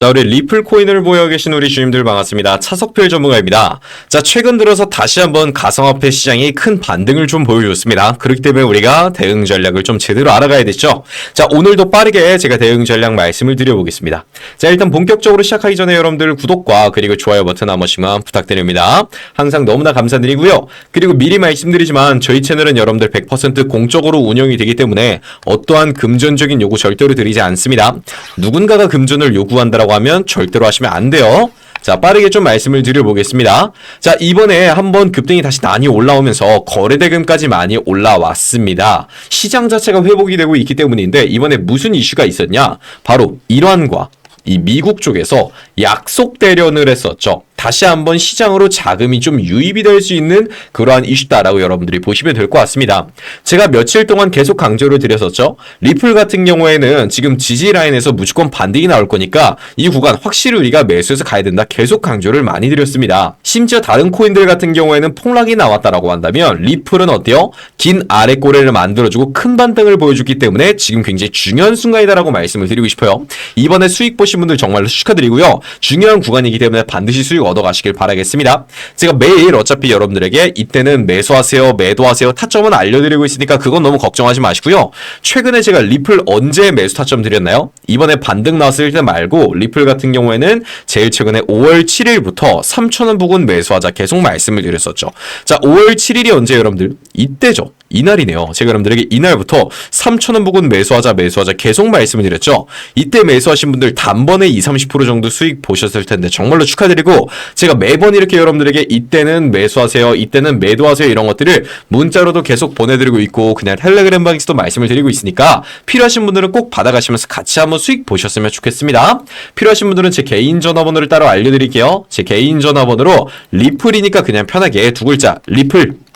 자, 우리 리플 코인을 보여 계신 우리 주님들 반갑습니다. 차석필 전문가입니다. 자, 최근 들어서 다시 한번 가상화폐 시장이 큰 반등을 좀 보여줬습니다. 그렇기 때문에 우리가 대응 전략을 좀 제대로 알아가야 되죠. 자, 오늘도 빠르게 제가 대응 전략 말씀을 드려보겠습니다. 자, 일단 본격적으로 시작하기 전에 여러분들 구독과 그리고 좋아요 버튼 한 번씩만 부탁드립니다. 항상 너무나 감사드리고요. 그리고 미리 말씀드리지만 저희 채널은 여러분들 100% 공적으로 운영이 되기 때문에 어떠한 금전적인 요구 절대로 드리지 않습니다. 누군가가 금전을 요구한다라고 하면 절대로 하시면 안 돼요. 자, 빠르게 좀 말씀을 드려보겠습니다. 자, 이번에 한번 급등이 다시 많이 올라오면서 거래대금까지 많이 올라왔습니다. 시장 자체가 회복이 되고 있기 때문인데 이번에 무슨 이슈가 있었냐? 바로 이란과 이 미국 쪽에서 약속 대련을 했었죠. 다시 한번 시장으로 자금이 좀 유입이 될 수 있는 그러한 이슈다라고 여러분들이 보시면 될 것 같습니다. 제가 며칠 동안 계속 강조를 드렸었죠. 리플 같은 경우에는 지금 지지 라인에서 무조건 반등이 나올 거니까 이 구간 확실히 우리가 매수해서 가야 된다. 계속 강조를 많이 드렸습니다. 심지어 다른 코인들 같은 경우에는 폭락이 나왔다라고 한다면 리플은 어때요? 긴 아래 꼬리를 만들어주고 큰 반등을 보여줬기 때문에 지금 굉장히 중요한 순간이다라고 말씀을 드리고 싶어요. 이번에 수익 보신 분들 정말로 축하드리고요. 중요한 구간이기 때문에 반드시 수익 얻어가시길 바라겠습니다. 제가 매일 어차피 여러분들에게 이때는 매수하세요, 매도하세요, 타점은 알려드리고 있으니까 그건 너무 걱정하지 마시고요. 최근에 제가 리플 언제 매수 타점 드렸나요? 이번에 반등 나왔을 때 말고 리플 같은 경우에는 제일 최근에 5월 7일부터 3,000원 부근 매수하자 계속 말씀을 드렸었죠. 자, 5월 7일이 언제 여러분들? 이때죠. 이날이네요. 제가 여러분들에게 이날부터 3,000원 부근 매수하자 매수하자 계속 말씀을 드렸죠. 이때 매수하신 분들 단번에 2, 30% 정도 수익 보셨을 텐데 정말로 축하드리고 제가 매번 이렇게 여러분들에게 이때는 매수하세요. 이때는 매도하세요. 이런 것들을 문자로도 계속 보내드리고 있고 그냥 텔레그램 방에서도 말씀을 드리고 있으니까 필요하신 분들은 꼭 받아가시면서 같이 한번 수익 보셨으면 좋겠습니다. 필요하신 분들은 제 개인 전화번호를 따로 알려드릴게요. 제 개인 전화번호로 리플이니까 그냥 편하게 두 글자 리플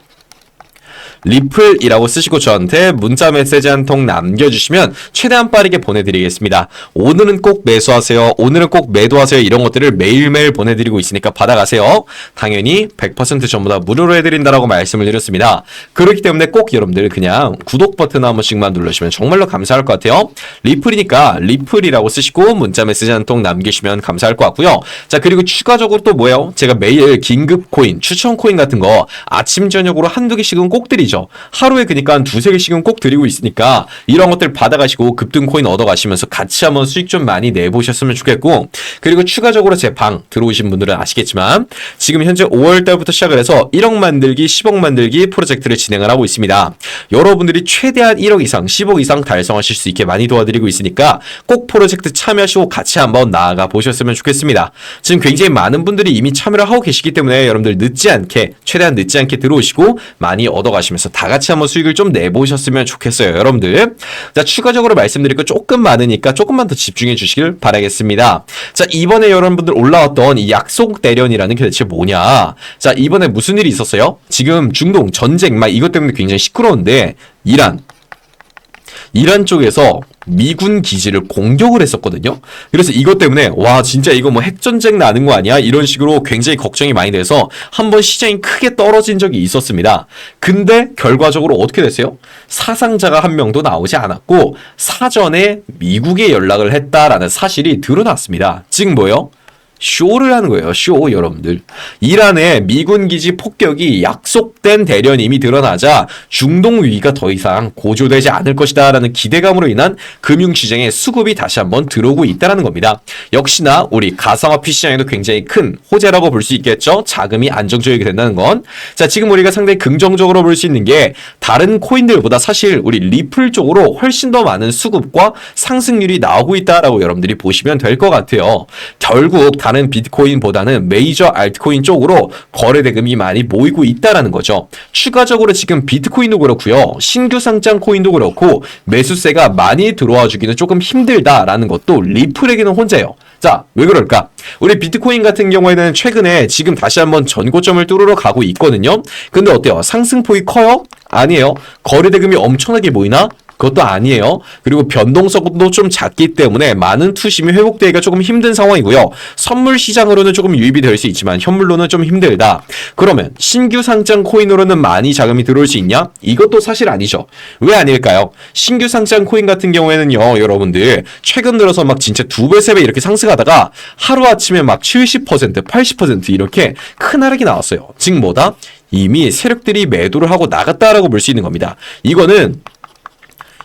리플이라고 쓰시고 저한테 문자 메시지 한 통 남겨주시면 최대한 빠르게 보내드리겠습니다. 오늘은 꼭 매수하세요. 오늘은 꼭 매도하세요. 이런 것들을 매일매일 보내드리고 있으니까 받아가세요. 당연히 100% 전부 다 무료로 해드린다라고 말씀을 드렸습니다. 그렇기 때문에 꼭 여러분들 그냥 구독 버튼 한 번씩만 눌러주시면 정말로 감사할 것 같아요. 리플이니까 리플이라고 쓰시고 문자 메시지 한 통 남기시면 감사할 것 같고요. 자 그리고 추가적으로 또 뭐예요? 제가 매일 긴급 코인, 추천 코인 같은 거 아침 저녁으로 한두 개씩은 꼭 드리죠. 하루에 그니까 한 두세 개씩은 꼭 드리고 있으니까 이런 것들 받아가시고 급등 코인 얻어가시면서 같이 한번 수익 좀 많이 내보셨으면 좋겠고 그리고 추가적으로 제 방 들어오신 분들은 아시겠지만 지금 현재 5월 달부터 시작을 해서 1억 만들기, 10억 만들기 프로젝트를 진행을 하고 있습니다. 여러분들이 최대한 1억 이상, 10억 이상 달성하실 수 있게 많이 도와드리고 있으니까 꼭 프로젝트 참여하시고 같이 한번 나아가 보셨으면 좋겠습니다. 지금 굉장히 많은 분들이 이미 참여를 하고 계시기 때문에 여러분들 늦지 않게 최대한 늦지 않게 들어오시고 많이 얻어가시면서 다 같이 한번 수익을 좀 내보셨으면 좋겠어요, 여러분들. 자, 추가적으로 말씀드릴 거 조금 많으니까 조금만 더 집중해 주시길 바라겠습니다. 자, 이번에 여러분들 올라왔던 이 약속 대련이라는 게 대체 뭐냐? 자, 이번에 무슨 일이 있었어요? 지금 중동 전쟁 막 이것 때문에 굉장히 시끄러운데 이란 이란 쪽에서 미군 기지를 공격을 했었거든요. 그래서 이것 때문에 와 진짜 이거 뭐 핵전쟁 나는 거 아니야? 이런 식으로 굉장히 걱정이 많이 돼서 한 번 시장이 크게 떨어진 적이 있었습니다. 근데 결과적으로 어떻게 됐어요? 사상자가 한 명도 나오지 않았고 사전에 미국에 연락을 했다라는 사실이 드러났습니다. 지금 뭐요? 쇼를 하는 거예요. 쇼 여러분들. 이란의 미군 기지 폭격이 약속된 대련임이 드러나자 중동 위기가 더 이상 고조되지 않을 것이다라는 기대감으로 인한 금융 시장에 수급이 다시 한번 들어오고 있다는 겁니다. 역시나 우리 가상화폐 시장에도 굉장히 큰 호재라고 볼 수 있겠죠. 자금이 안정적이게 된다는 건. 자, 지금 우리가 상당히 긍정적으로 볼 수 있는 게 다른 코인들보다 사실 우리 리플 쪽으로 훨씬 더 많은 수급과 상승률이 나오고 있다라고 여러분들이 보시면 될 것 같아요. 결국 다른 비트코인보다는 메이저 알트코인 쪽으로 거래 대금이 많이 모이고 있다라는 거죠. 추가적으로 지금 비트코인도 그렇고요. 신규 상장 코인도 그렇고 매수세가 많이 들어와 주기는 조금 힘들다라는 것도 리플에게는 혼자예요. 자, 왜 그럴까? 우리 비트코인 같은 경우에는 최근에 지금 다시 한번 전고점을 뚫으러 가고 있거든요. 근데 어때요? 상승폭이 커요? 아니에요. 거래 대금이 엄청나게 모이나? 그것도 아니에요. 그리고 변동성도 좀 작기 때문에 많은 투심이 회복되기가 조금 힘든 상황이고요. 선물 시장으로는 조금 유입이 될 수 있지만 현물로는 좀 힘들다. 그러면 신규 상장 코인으로는 많이 자금이 들어올 수 있냐? 이것도 사실 아니죠. 왜 아닐까요? 신규 상장 코인 같은 경우에는요, 여러분들 최근 들어서 막 진짜 두 배, 세 배 이렇게 상승하다가 하루 아침에 막 70%, 80% 이렇게 큰 하락이 나왔어요. 즉 뭐다? 이미 세력들이 매도를 하고 나갔다라고 볼 수 있는 겁니다. 이거는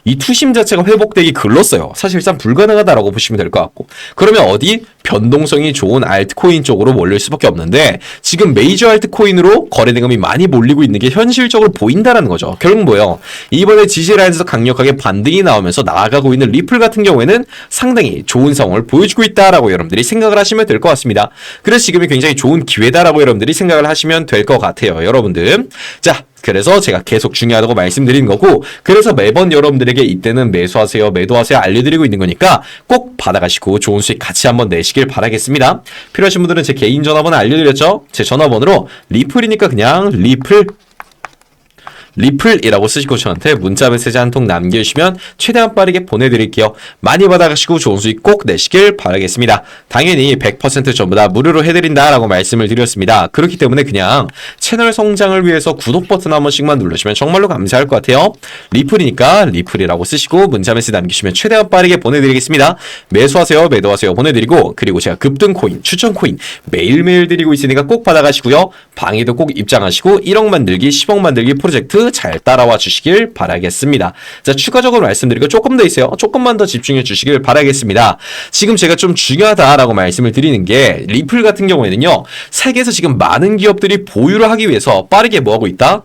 이 투심 자체가 회복되기 글렀어요. 사실상 불가능하다라고 보시면 될 것 같고. 그러면 어디 변동성이 좋은 알트코인 쪽으로 몰릴 수밖에 없는데 지금 메이저 알트코인으로 거래 대금이 많이 몰리고 있는 게 현실적으로 보인다라는 거죠. 결국 뭐예요? 이번에 지지 라인에서 강력하게 반등이 나오면서 나아가고 있는 리플 같은 경우에는 상당히 좋은 상황을 보여주고 있다라고 여러분들이 생각을 하시면 될 것 같습니다. 그래서 지금이 굉장히 좋은 기회다라고 여러분들이 생각을 하시면 될 것 같아요. 여러분들. 자, 그래서 제가 계속 중요하다고 말씀드리는 거고 그래서 매번 여러분들에게 이때는 매수하세요 매도하세요 알려드리고 있는 거니까 꼭 받아가시고 좋은 수익 같이 한번 내시길 바라겠습니다. 필요하신 분들은 제 개인 전화번호 알려드렸죠? 제 전화번호로 리플이니까 그냥 리플 리플이라고 쓰시고 저한테 문자 메시지 한 통 남겨주시면 최대한 빠르게 보내드릴게요. 많이 받아가시고 좋은 수익 꼭 내시길 바라겠습니다. 당연히 100% 전부 다 무료로 해드린다라고 말씀을 드렸습니다. 그렇기 때문에 그냥 채널 성장을 위해서 구독 버튼 한 번씩만 누르시면 정말로 감사할 것 같아요. 리플이니까 리플이라고 쓰시고 문자 메시지 남기시면 최대한 빠르게 보내드리겠습니다. 매수하세요, 매도하세요 보내드리고 그리고 제가 급등 코인, 추천 코인 매일매일 드리고 있으니까 꼭 받아가시고요. 방에도 꼭 입장하시고 1억 만들기, 10억 만들기 프로젝트 잘 따라와 주시길 바라겠습니다. 자, 추가적으로 말씀드리고 조금 더 있어요. 조금만 더 집중해 주시길 바라겠습니다. 지금 제가 좀 중요하다라고 말씀을 드리는 게 리플 같은 경우에는요. 세계에서 지금 많은 기업들이 보유를 하기 위해서 빠르게 뭐 하고 있다?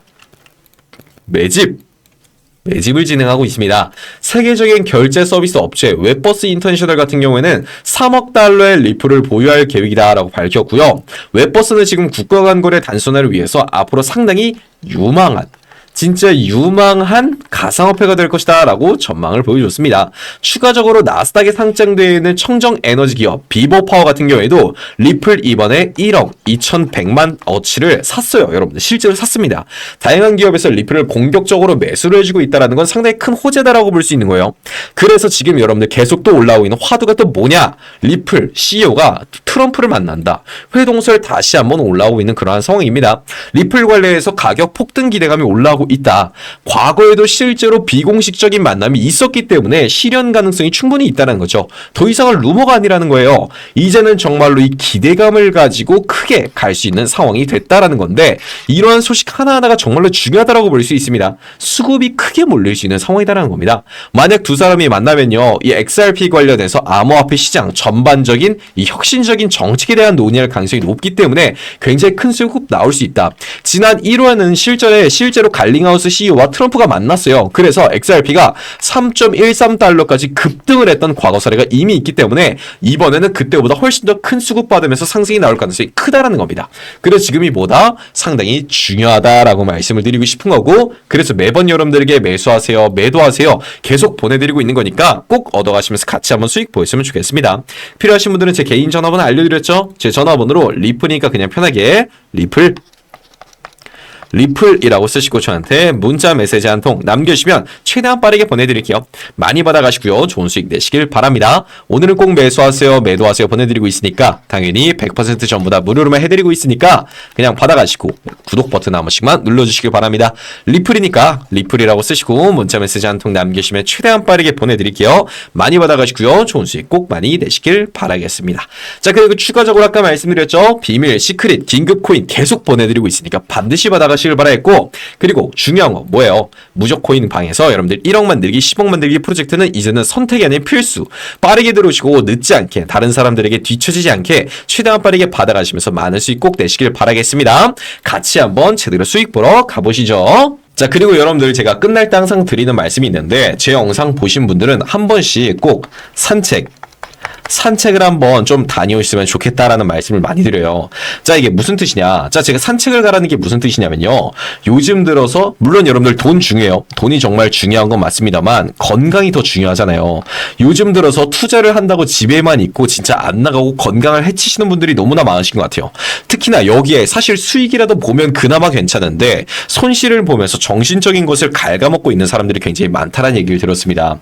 매집 매집을 진행하고 있습니다. 세계적인 결제 서비스 업체 웹버스 인터내셔널 같은 경우에는 3억 달러의 리플을 보유할 계획이다라고 밝혔고요. 웹버스는 지금 국가 간 거래 단순화를 위해서 앞으로 상당히 유망한 진짜 유망한 가상화폐가 될 것이다 라고 전망을 보여줬습니다. 추가적으로 나스닥에 상장되어 있는 청정 에너지 기업 비보파워 같은 경우에도 리플 이번에 1억 2100만 어치를 샀어요. 여러분들 실제로 샀습니다. 다양한 기업에서 리플을 공격적으로 매수를 해주고 있다는 건 상당히 큰 호재다라고 볼 수 있는 거예요. 그래서 지금 여러분들 계속 또 올라오고 있는 화두가 또 뭐냐? 리플 CEO가 트럼프를 만난다. 회동설 다시 한번 올라오고 있는 그러한 상황입니다. 리플 관련해서 가격 폭등 기대감이 올라오고 있다. 과거에도 실제로 비공식적인 만남이 있었기 때문에 실현 가능성이 충분히 있다는 거죠. 더 이상은 루머가 아니라는 거예요. 이제는 정말로 이 기대감을 가지고 크게 갈 수 있는 상황이 됐다라는 건데 이러한 소식 하나하나가 정말로 중요하다라고 볼 수 있습니다. 수급이 크게 몰릴 수 있는 상황이다라는 겁니다. 만약 두 사람이 만나면요. 이 XRP 관련해서 암호화폐 시장 전반적인 이 혁신적인 정책에 대한 논의할 가능성이 높기 때문에 굉장히 큰 수급 나올 수 있다. 지난 1화는 실전에 실제로 갈 링하우스 CEO와 트럼프가 만났어요. 그래서 XRP가 3.13달러까지 급등을 했던 과거 사례가 이미 있기 때문에 이번에는 그때보다 훨씬 더 큰 수급 받으면서 상승이 나올 가능성이 크다라는 겁니다. 그래서 지금이 보다 상당히 중요하다라고 말씀을 드리고 싶은 거고 그래서 매번 여러분들에게 매수하세요, 매도하세요 계속 보내드리고 있는 거니까 꼭 얻어가시면서 같이 한번 수익 보였으면 좋겠습니다. 필요하신 분들은 제 개인 전화번호 알려드렸죠? 제 전화번호로 리플이니까 그냥 편하게 리플 리플이라고 쓰시고 저한테 문자 메시지 한 통 남겨주시면 최대한 빠르게 보내드릴게요. 많이 받아가시고요. 좋은 수익 내시길 바랍니다. 오늘은 꼭 매수하세요, 매도하세요 보내드리고 있으니까 당연히 100% 전부 다 무료로만 해드리고 있으니까 그냥 받아가시고 구독 버튼 한 번씩만 눌러주시길 바랍니다. 리플이니까 리플이라고 쓰시고 문자 메시지 한 통 남겨주시면 최대한 빠르게 보내드릴게요. 많이 받아가시고요. 좋은 수익 꼭 많이 내시길 바라겠습니다. 자 그리고 추가적으로 아까 말씀드렸죠. 비밀, 시크릿, 긴급 코인 계속 보내드리고 있으니까 반드시 받아가시 길 바라겠고 그리고 중요한 거 뭐예요? 무적 코인 방에서 여러분들 1억 만들기, 10억 만들기 프로젝트는 이제는 선택이 아닌 필수. 빠르게 들어오시고 늦지 않게 다른 사람들에게 뒤처지지 않게 최대한 빠르게 받아가시면서 많은 수익 꼭 내시길 바라겠습니다. 같이 한번 제대로 수익 보러 가보시죠. 자, 그리고 여러분들 제가 끝날 때 항상 드리는 말씀이 있는데 제 영상 보신 분들은 한 번씩 꼭 산책 산책을 한번 좀 다녀오시면 좋겠다라는 말씀을 많이 드려요. 자, 이게 무슨 뜻이냐? 자, 제가 산책을 가라는 게 무슨 뜻이냐면요. 요즘 들어서 물론 여러분들 돈 중요해요. 돈이 정말 중요한 건 맞습니다만 건강이 더 중요하잖아요. 요즘 들어서 투자를 한다고 집에만 있고 진짜 안 나가고 건강을 해치시는 분들이 너무나 많으신 것 같아요. 특히나 여기에 사실 수익이라도 보면 그나마 괜찮은데 손실을 보면서 정신적인 것을 갉아먹고 있는 사람들이 굉장히 많다는 얘기를 들었습니다.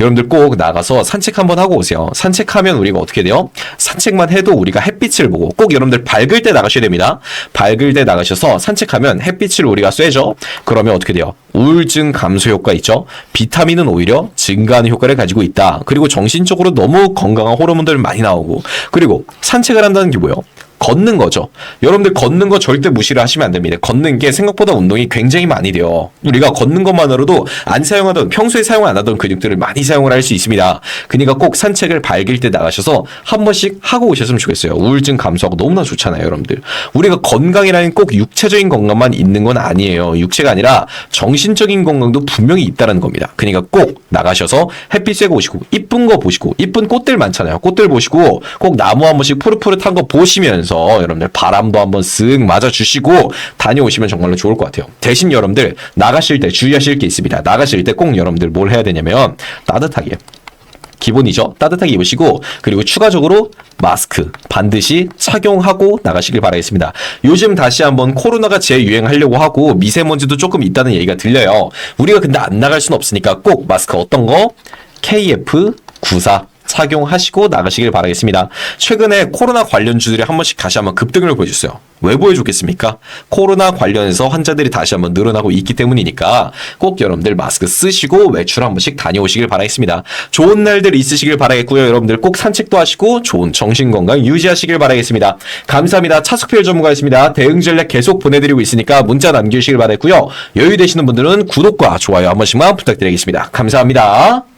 여러분들 꼭 나가서 산책 한번 하고 오세요. 산책하면 우리가 어떻게 돼요? 산책만 해도 우리가 햇빛을 보고 꼭 여러분들 밝을 때 나가셔야 됩니다. 밝을 때 나가셔서 산책하면 햇빛을 우리가 쐬죠. 그러면 어떻게 돼요? 우울증 감소 효과 있죠. 비타민은 오히려 증가하는 효과를 가지고 있다. 그리고 정신적으로 너무 건강한 호르몬들 많이 나오고 그리고 산책을 한다는 게 뭐예요? 걷는 거죠. 여러분들 걷는 거 절대 무시를 하시면 안 됩니다. 걷는 게 생각보다 운동이 굉장히 많이 돼요. 우리가 걷는 것만으로도 안 사용하던 평소에 사용 안 하던 근육들을 많이 사용을 할 수 있습니다. 그러니까 꼭 산책을 밝을 때 나가셔서 한 번씩 하고 오셨으면 좋겠어요. 우울증 감소하고 너무나 좋잖아요, 여러분들. 우리가 건강이라는 꼭 육체적인 건강만 있는 건 아니에요. 육체가 아니라 정신적인 건강도 분명히 있다는 겁니다. 그러니까 꼭 나가셔서 햇빛 쐬고 오시고 이쁜 거 보시고 이쁜 꽃들 많잖아요. 꽃들 보시고 꼭 나무 한 번씩 푸릇푸릇한 거 보시면 서 여러분들 바람도 한번 쓱 맞아 주시고 다녀오시면 정말로 좋을 것 같아요. 대신 여러분들 나가실 때 주의하실 게 있습니다. 나가실 때 꼭 여러분들 뭘 해야 되냐면 따뜻하게 기본이죠. 따뜻하게 입으시고 그리고 추가적으로 마스크 반드시 착용하고 나가시길 바라겠습니다. 요즘 다시 한번 코로나가 재유행하려고 하고 미세먼지도 조금 있다는 얘기가 들려요. 우리가 근데 안 나갈 수는 없으니까 꼭 마스크 어떤 거 KF94 착용하시고 나가시길 바라겠습니다. 최근에 코로나 관련 주들이 한 번씩 다시 한번 급등을 보여줬어요. 왜 보여줬겠습니까? 코로나 관련해서 환자들이 다시 한번 늘어나고 있기 때문이니까 꼭 여러분들 마스크 쓰시고 외출 한 번씩 다녀오시길 바라겠습니다. 좋은 날들 있으시길 바라겠고요. 여러분들 꼭 산책도 하시고 좋은 정신 건강 유지하시길 바라겠습니다. 감사합니다. 차숙필 전문가였습니다. 대응 전략 계속 보내드리고 있으니까 문자 남겨주시길 바라겠고요. 여유 되시는 분들은 구독과 좋아요 한 번씩만 부탁드리겠습니다. 감사합니다.